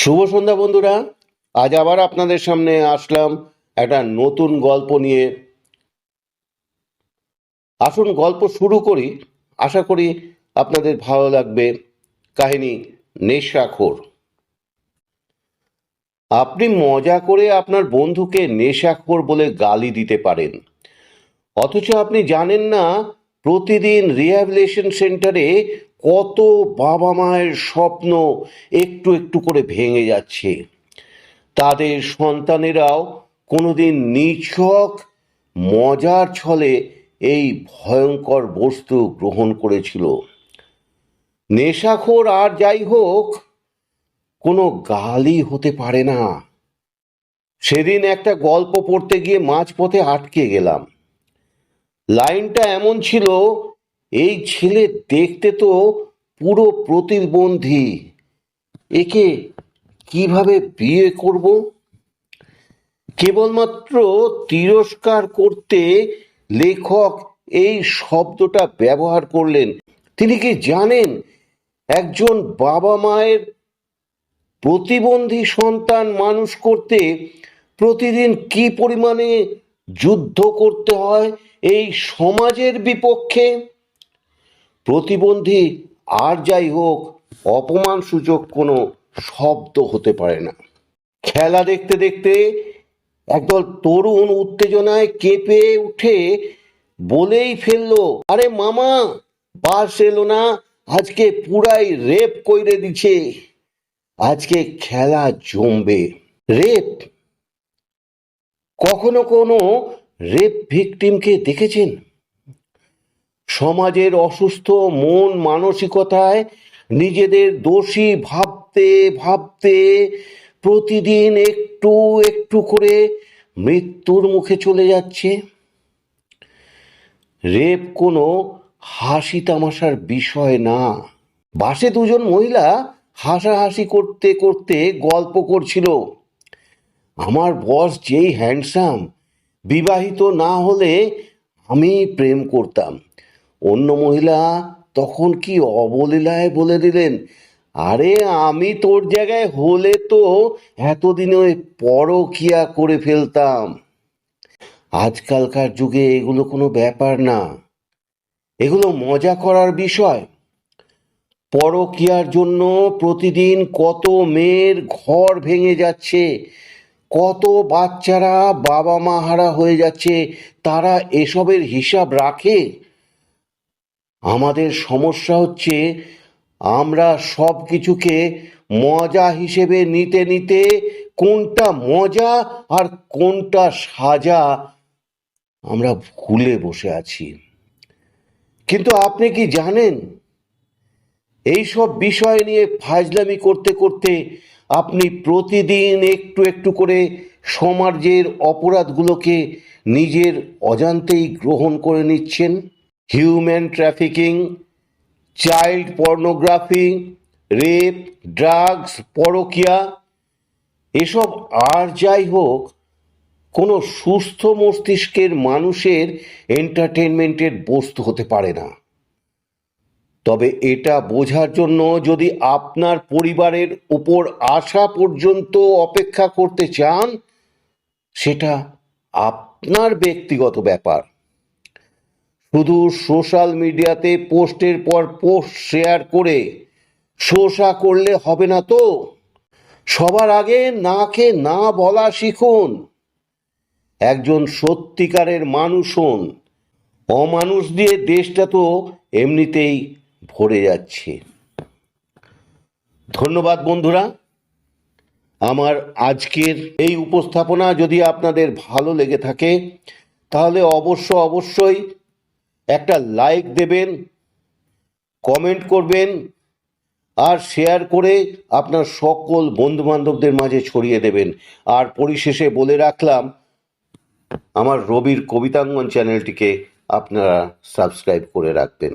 শুভ সন্ধ্যা বন্ধুরা। আজ আবার আপনাদের সামনে আসলাম একটা নতুন গল্প নিয়ে। আসুন গল্প শুরু করি। আশা করি আপনাদের ভালো লাগবে। কাহিনী নেশাখোর। আপনি মজা করে আপনার বন্ধুকে নেশাখোর বলে গালি দিতে পারেন। অথচ আপনি জানেন না, প্রতিদিন রিহ্যাবিলিটেশন সেন্টারে কত বাবা মায়ের স্বপ্ন একটু একটু করে ভেঙে যাচ্ছে। তাদের সন্তানেরাও কোনোদিন নিছক, মজার ছলে এই ভয়ঙ্কর বস্তু গ্রহণ করেছিল। নেশাখোর আর যাই হোক, কোনো গালি হতে পারে না। সেদিন একটা গল্প পড়তে গিয়ে মাঝপথে আটকে গেলাম। লাইনটা এমন ছিল এই ছেলে দেখতে তো পুরো প্রতিবন্ধী। একে কীভাবে বিয়ে করব? কেবলমাত্র তিরস্কার করতে লেখক এই শব্দটা ব্যবহার করলেন। তিনি কি জানেন একজন বাবা মায়ের প্রতিবন্ধী সন্তান মানুষ করতে প্রতিদিন কি পরিমাণে যুদ্ধ করতে হয় এই সমাজের বিপক্ষে? প্রতিবন্ধী আর যাই হোক, অপমানসূচক কোনো শব্দ হতে পারে না। খেলা দেখতে দেখতে একদল তরুণ উত্তেজনায় কেঁপে উঠে বলেই ফেলল, আরে মামা বাস এলো না আজকে পুরাই রেপ কইরে দিছে। আজকে খেলা জমবে। রেপ? কখনো কোনো রেপ ভিকটিমকে দেখেছেন? সমাজের অসুস্থ মন মানসিকতায় নিজেদের দোষী ভাবতে ভাবতে প্রতিদিন একটু একটু করে মৃত্যুর মুখে চলে যাচ্ছে। রেপ কোনো হাসি তামাশার বিষয় না। বাসে দুজন মহিলা হাসাহাসি করতে করতে গল্প করছিল, আমার বস যেই হ্যান্ডসাম, বিবাহিত না হলে আমি প্রেম করতাম। অন্য মহিলা তখন কি অবলীলায় বলে দিলেন, আরে আমি তোর জায়গায় হলে তো এতদিনে ওই পরকিয়া করে ফেলতাম। আজকালকার যুগে এগুলো কোনো ব্যাপার না। এগুলো মজা করার বিষয়। পরকিয়ার জন্য প্রতিদিন কত মেয়ের ঘর ভেঙে যাচ্ছে, কত বাচ্চারা বাবা মা হারা হয়ে যাচ্ছে, তারা এসবের হিসাব রাখে? আমাদের সমস্যা হচ্ছে আমরা সব কিছুকে মজা হিসেবে নিতে নিতে কোনটা মজা আর কোনটা সাজা আমরা ভুলে বসে আছি। কিন্তু আপনি কি জানেন? এইসব বিষয় নিয়ে ফাজলামি করতে করতে আপনি প্রতিদিন একটু একটু করে সমাজের অপরাধগুলোকে নিজের অজান্তেই গ্রহণ করে নিচ্ছেন। Human trafficking child pornography rape drugs পরকিয়া, এসব আর যাই হোক, কোনো সুস্থ মস্তিষ্কের মানুষের এন্টারটেনমেন্টের বস্তু হতে পারে না। তবে এটা বোঝার জন্য যদি আপনার পরিবারের উপর আসা পর্যন্ত অপেক্ষা করতে চান, সেটা আপনার ব্যক্তিগত ব্যাপার। শুধু সোশ্যাল মিডিয়াতে পোস্টের পর পোস্ট শেয়ার করে শোষা করলে হবে না তো? সবার আগে নাকে না বলা শিখুন। একজন সত্যিকারের মানুষ হন। অমানুষ দিয়ে দেশটা তো এমনিতেই ভরে যাচ্ছে। ধন্যবাদ বন্ধুরা। আমার আজকের এই উপস্থাপনা যদি আপনাদের ভালো লেগে থাকে, তাহলে অবশ্য অবশ্যই একটা লাইক দেবেন কমেন্ট করবেন, আর শেয়ার করে আপনার সকল বন্ধুবান্ধবদের মাঝে ছড়িয়ে দেবেন। আর পরিশেষে বলে রাখলাম, আমার রবির কবিতাঙ্গন চ্যানেলটিকে আপনারা সাবস্ক্রাইব করে রাখবেন।